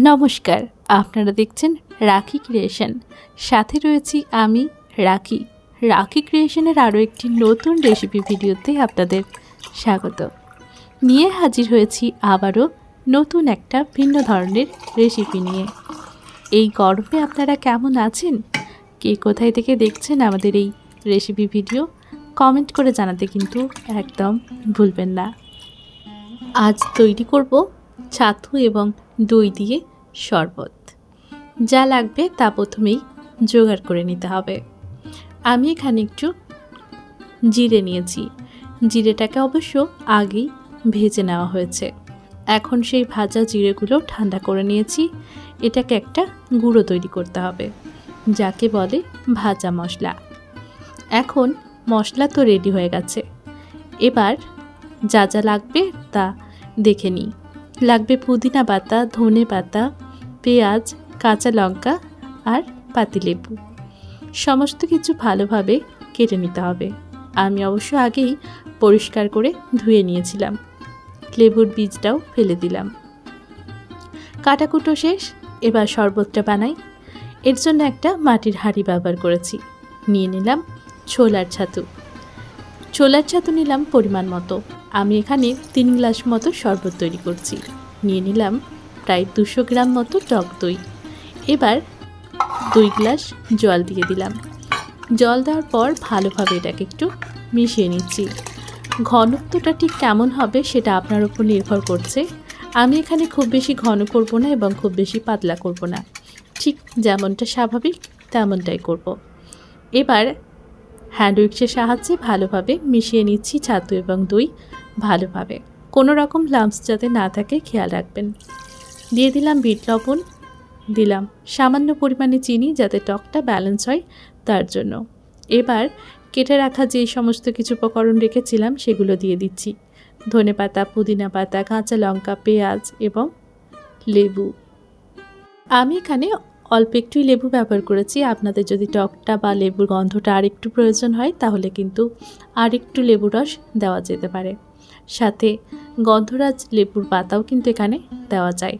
নমস্কার, আপনারা দেখছেন রাখি ক্রিয়েশন। সাথে রয়েছি আমি, রাখি। রাখি ক্রিয়েশনের আরও একটি নতুন রেসিপি ভিডিওতে আপনাদের স্বাগত। নিয়ে হাজির হয়েছি আবারও নতুন একটা ভিন্ন ধরনের রেসিপি নিয়ে। এই গরমে আপনারা কেমন আছেন? কে কোথায় থেকে দেখছেন আমাদের এই রেসিপি ভিডিও? কমেন্ট করে জানাতে কিন্তু একদম ভুলবেন না। আজ তৈরি করব ছাতু এবং দই দিয়ে শরবত। যা লাগবে তা প্রথমেই জোগাড় করে নিতে হবে। আমি এখানে একটু জিরে নিয়েছি। জিরেটাকে অবশ্য আগেই ভেজে নেওয়া হয়েছে। এখন সেই ভাজা জিরেগুলো ঠান্ডা করে নিয়েছি। এটাকে একটা গুঁড়ো তৈরি করতে হবে, যাকে বলে ভাজা মশলা। এখন মশলা তো রেডি হয়ে গেছে। এবার যা যা লাগবে তা দেখে নিই। লাগবে পুদিনা পাতা, ধনে পাতা, পেঁয়াজ, কাঁচা লঙ্কা আর পাতিলেবু। সমস্ত কিছু ভালোভাবে কেটে নিতে হবে। আমি অবশ্য আগেই পরিষ্কার করে ধুয়ে নিয়েছিলাম। লেবুর বীজটাও ফেলে দিলাম। কাটাকুটো শেষ, এবার শরবতটা বানাই। এর জন্য একটা মাটির হাঁড়ি ব্যবহার করেছি। নিয়ে নিলাম ছোলার ছাতু। ছোলার ছাতু নিলাম পরিমাণ মতো। আমি এখানে তিন গ্লাস মতো শরবত তৈরি করছি। নিয়ে নিলাম প্রায় দুশো গ্রাম মতো টক দই। এবার দুই গ্লাস জল দিয়ে দিলাম। জল দেওয়ার পর ভালোভাবে এটাকে একটু মিশিয়ে নিচ্ছি। ঘনত্বটা ঠিক কেমন হবে সেটা আপনার উপর নির্ভর করছে। আমি এখানে খুব বেশি ঘন করব না এবং খুব বেশি পাতলা করব না। ঠিক যেমনটা স্বাভাবিক, তেমনটাই করব। এবার হ্যান্ড উইক্সের সাহায্যে ভালোভাবে মিশিয়ে নিচ্ছি ছাতু এবং দই। ভালোভাবে কোনো রকম লাম্পস যাতে না থাকে, খেয়াল রাখবেন। দিয়ে দিলাম বিট লবণ। দিলাম সামান্য পরিমাণে চিনি যাতে টকটা ব্যালেন্স হয় তার জন্য। এবার কেটে রাখা যে সমস্ত কিছু উপকরণ রেখেছিলাম, সেগুলো দিয়ে দিচ্ছি। ধনে পাতা, পুদিনা পাতা, কাঁচা লঙ্কা, পেঁয়াজ এবং লেবু। আমি এখানে অল্প একটুই লেবু ব্যবহার করেছি। আপনাদের যদি টকটা বা লেবুর গন্ধটা আরেকটু প্রয়োজন হয়, তাহলে কিন্তু আরেকটু লেবু রস দেওয়া যেতে পারে। সাথে গন্ধরাজ লেবুর পাতাও কিন্তু এখানে দেওয়া যায়।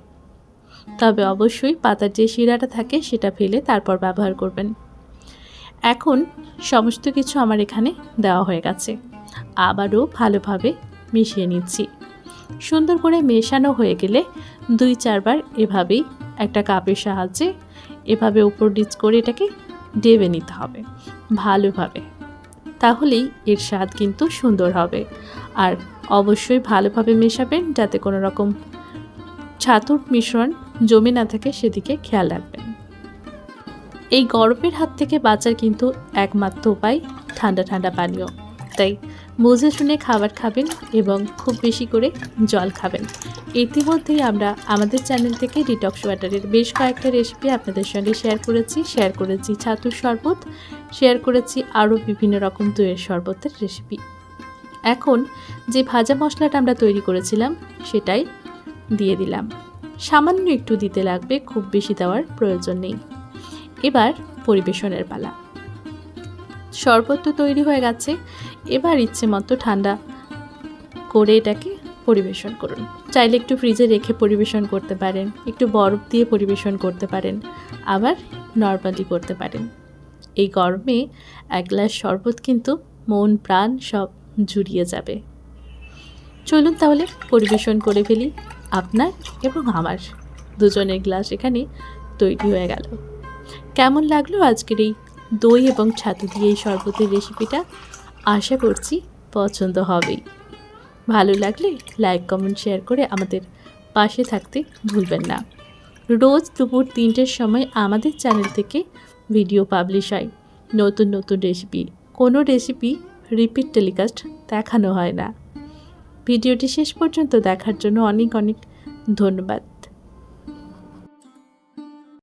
তবে অবশ্যই পাতার যে শিরাটা থাকে, সেটা ফেলে তারপর ব্যবহার করবেন। এখন সমস্ত কিছু আমার এখানে দেওয়া হয়ে গেছে। আবারও ভালোভাবে মিশিয়ে নিচ্ছি। সুন্দর করে মেশানো হয়ে গেলে দুই, চারবার এভাবেই একটা কাপের সাহায্যে এভাবে উপর ডিচ করে এটাকে ডেবে নিতে হবে, ভালোভাবে। তাহলেই এর স্বাদ কিন্তু সুন্দর হবে। আর অবশ্যই ভালোভাবে মেশাবেন যাতে কোনো রকম ছাতুর মিশ্রণ জমে না থাকে, সেদিকে খেয়াল রাখবেন। এই গরমের হাত থেকে বাঁচার কিন্তু একমাত্র উপায় ঠান্ডা ঠান্ডা পানীয়। তাই বুঝে শুনে খাবার খাবেন এবং খুব বেশি করে জল খাবেন। ইতিমধ্যেই আমরা আমাদের চ্যানেল থেকে ডিটক্স ওয়াটারের বেশ কয়েকটা রেসিপি আপনাদের সঙ্গে শেয়ার করেছি। শেয়ার করেছি ছাতুর শরবত শেয়ার করেছি আরও বিভিন্ন রকম দইয়ের শরবতের রেসিপি এখন যে ভাজা মশলাটা আমরা তৈরি করেছিলাম সেটাই দিয়ে দিলাম। সামান্য একটু দিতে লাগবে, খুব বেশি দেওয়ার প্রয়োজন নেই। এবার পরিবেশনের পালা। শরবত তো তৈরি হয়ে গেছে এবার ইচ্ছে মতো ঠান্ডা করে এটাকে পরিবেশন করুন। চাইলে একটু ফ্রিজে রেখে পরিবেশন করতে পারেন, একটু বরফ দিয়ে পরিবেশন করতে পারেন, আবার নর্মালি করতে পারেন। এই গরমে এক গ্লাস শরবত কিন্তু মন, প্রাণ সব জুড়িয়ে যাবে। চলুন তাহলে পরিবেশন করে ফেলি আপনার এবং আমার। দুজনের গ্লাস এখানে তৈরি হয়ে গেল। কেমন লাগল আজকের এই দই এবং ছাতু দিয়ে এই শরবতের রেসিপিটা আশা করছি পছন্দ হবেই। ভালো লাগলে লাইক কমেন্ট শেয়ার করে আমাদের পাশে থাকতে ভুলবেন না। রোজ দুপুর তিনটের সময় আমাদের চ্যানেল থেকে ভিডিও পাবলিশ হয়। নতুন নতুন রেসিপি কোনো রেসিপি রিপিট টেলিকাস্ট দেখানো হয় না। ভিডিওটি শেষ পর্যন্ত দেখার জন্য অনেক অনেক ধন্যবাদ।